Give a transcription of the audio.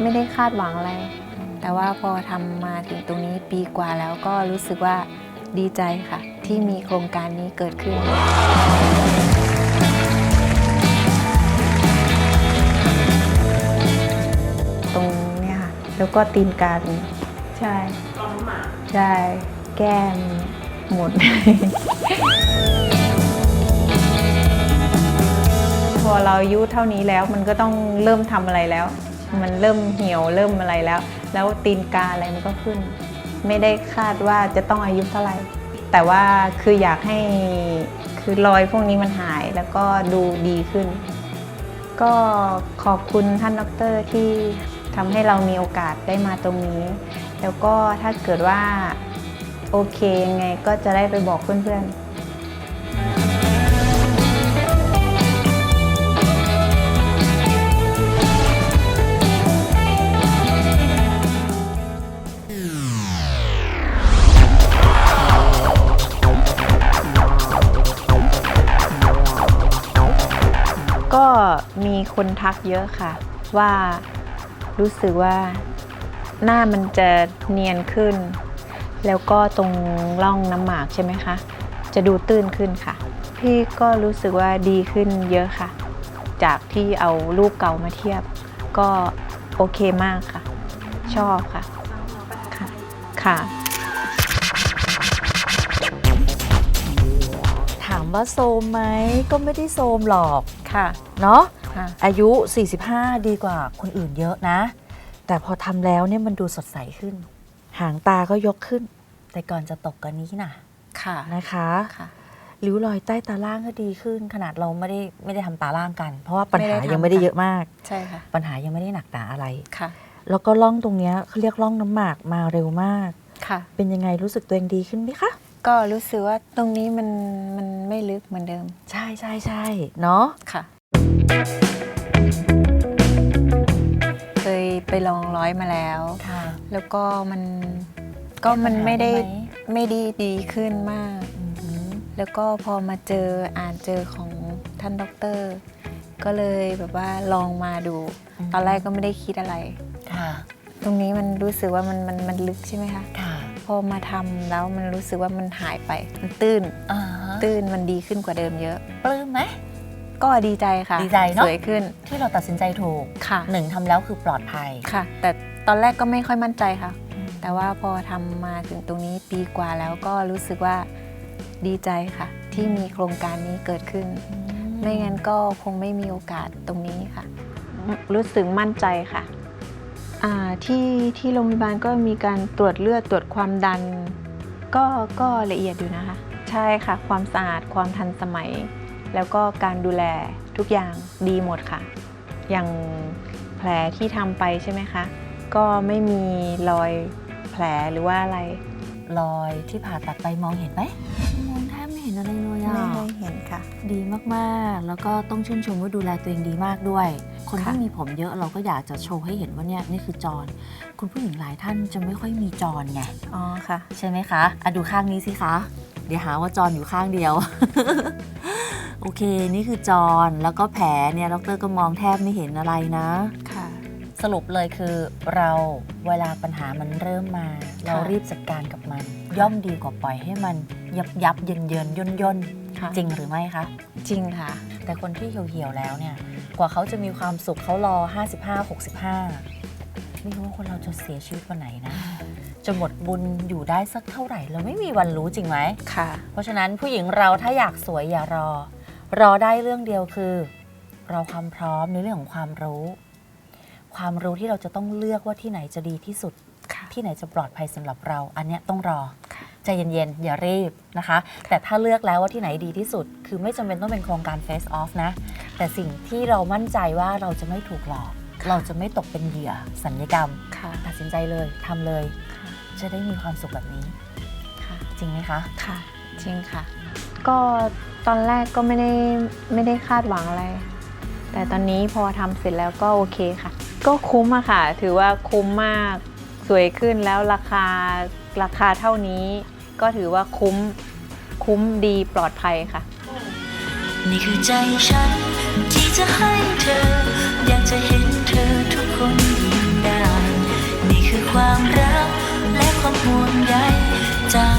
ไม่ได้คาดหวังอะไร แต่ว่าพอทำมาถึงตรงนี้ปีกว่าแล้วก็รู้สึกว่าดีใจค่ะ ที่มีโครงการนี้เกิดขึ้น ตรงเนี้ยค่ะ แล้วก็ตีนกัน ใช่ใช่ แก้มหมดพอเราอายุเท่านี้แล้วมันก็ต้องเริ่มทำอะไรแล้ว มันเริ่มเหี่ยวเริ่มอะไรแล้ว แล้วตีนกาอะไรมันก็ขึ้น ไม่ได้คาดว่าจะต้องอายุเท่าไหร่ แต่ว่าคืออยากให้คือรอยพวกนี้มันหายแล้วก็ดูดีขึ้น ก็ขอบคุณท่านดรที่ทำให้เรามีโอกาสได้มาตรงนี้ แล้วก็ถ้าเกิดว่าโอเคยังไงก็จะได้ไปบอกเพื่อนๆ มีคนทักเยอะค่ะ ว่ารู้สึกว่าหน้ามันจะเนียนขึ้น แล้วก็ตรงร่องน้ำหมากใช่ไหมคะ จะดูตื้นขึ้นค่ะ พี่ก็รู้สึกว่าดีขึ้นเยอะค่ะ จากที่เอารูปเก่ามาเทียบ ก็โอเคมากค่ะ ชอบค่ะค่ะค่ะถามว่าโซมไหมก็ไม่ได้โซมหรอกค่ะ เนาะ ค่ะ อายุ 45 ดีกว่าคนอื่นเยอะนะ แต่พอทำแล้วเนี่ยมันดูสดใสขึ้น หางตาก็ยกขึ้น แต่ก่อนจะตกกันนี้นะค่ะนะคะค่ะ ริ้วรอยใต้ตาล่างก็ดีขึ้น ขนาดเราไม่ได้ไม่ได้ทำตาล่างกัน เพราะว่าปัญหาไม่ได้ทำ ยังไม่ได้ค่ะเยอะมาก ใช่ค่ะปัญหายังไม่ได้หนักหนาอะไร ค่ะแล้วก็ล่องตรงเนี้ยเขาเรียกล่องน้ำหมากมาเร็วมาก ค่ะ เป็นยังไงรู้สึกตัวเองดีขึ้นไหมคะ ก็รู้สึกว่าตรงนี้มันมันไม่ลึกเหมือนเดิมใช่ใช่ใช่เนาะ ค่ะ เคยไปลองร้อยมาแล้ว ค่ะ แล้วก็มันก็มันไม่ได้ปัญหาบ้างไหมไม่ได้ดีขึ้นมากอือหือแล้วก็พอมาเจออ่านเจอของท่านด็อกเตอร์ ก็เลยแบบว่าลองมาดูตอนแรกก็ไม่ได้คิดอะไร ค่ะ ตรงนี้มันรู้สึกว่ามันมันมันลึกใช่ไหมคะ ค่ะพอมาทำแล้วมันรู้สึกว่ามันหายไป มันตื้น อ่าฮะตื้นมันดีขึ้นกว่าเดิมเยอะ ปลื้มไหม ก็ดีใจค่ะดีใจเนอะ สวยขึ้นที่เราตัดสินใจถูกค่ะหนึ่งทำแล้วคือปลอดภัย ค่ะ แต่ตอนแรกก็ไม่ค่อยมั่นใจค่ะ แต่ว่าพอทำมาถึงตรงนี้ปีกว่าแล้วก็รู้สึกว่าดีใจค่ะ ที่มีโครงการนี้เกิดขึ้น ไม่งั้นก็คงไม่มีโอกาสตรงนี้ค่ะ รู้สึกมั่นใจค่ะอ่าที่ที่โรงพยาบาลก็มีการตรวจเลือดตรวจความดัน ก็ก็ละเอียดอยู่นะคะ ใช่ค่ะ ความสะอาดความทันสมัย แล้วก็การดูแลทุกอย่างดีหมดค่ะ อย่างแผลที่ทำไปใช่ไหมคะ ก็ไม่มีรอยแผลหรือว่าอะไร รอยที่ผ่าตัดไปมองเห็นไหมมองแทบไม่เห็นอะไรเลยไม่อะได้เห็นค่ะ ดีมากๆ แล้วก็ต้องชื่นชมว่าดูแลตัวเองดีมากด้วย คนค่ะที่มีผมเยอะเราก็อยากจะโชว์ให้เห็นว่าเนี่ยนี่คือจอนคุณผู้หญิงหลายท่านจะไม่ค่อยมีจอนไงอ๋อค่ะ ใช่ไหมคะอะดูข้างนี้สิคะ เดี๋ยวหาว่าจอนอยู่ข้างเดียว โอเค นี่คือจอนแล้วก็แผลเนี่ยดรก็มองแทบไม่เห็นอะไรนะ ค่ะ สรุปเลยคือเราเวลาปัญหามันเริ่มมา เรารีบจัดการกับมัน ย่อมดีกว่าปล่อยให้มันยับยับเยินเยินย่นย่นค่ะ จริงหรือไม่คะ จริงค่ะ แต่คนที่เหี่ยวๆแล้วเนี่ย กว่าเขาจะมีความสุขเขารอ 55 65 ไม่รู้ว่าคนเราจะเสียชีวิตวันไหนนะ จะหมดบุญอยู่ได้สักเท่าไหร่ เราไม่มีวันรู้จริงไหม ค่ะ เพราะฉะนั้นผู้หญิงเราถ้าอยากสวยอย่ารอ รอได้เรื่องเดียวคือเราความพร้อมในเรื่องของความรู้ ความรู้ที่เราจะต้องเลือกว่าที่ไหนจะดีที่สุดค่ะที่ไหนจะปลอดภัยสำหรับเรา อันเนี้ยต้องรอค่ะใจเย็นๆ อย่ารีบนะคะ แต่ถ้าเลือกแล้วว่าที่ไหนดีที่สุด คือไม่จำเป็นต้องเป็นโครงการ Face Off นะ แต่สิ่งที่เรามั่นใจว่าเราจะไม่ถูกหลอก เราจะไม่ตกเป็นเหยื่อสัญญกรรมค่ะตัดสินใจเลยทำเลยค่ะจะได้มีความสุขแบบนี้ค่ะจริงไหมคะ ค่ะ จริงค่ะ ก็ ตอนแรกก็ไม่ได้ไม่ได้คาดหวังอะไร แต่ตอนนี้พอทำเสร็จแล้วก็โอเคค่ะ ก็คุ้มอะค่ะ ถือว่าคุ้มมากสวยขึ้นแล้วราคาราคาเท่านี้ ก็ถือว่าคุ้มคุ้มดีปลอดภัยค่ะ นี่คือใจฉัน ที่จะให้เธอ อยากจะเห็นเธอทุกคนยิ้มได้ นี่คือความรักและความห่วงใย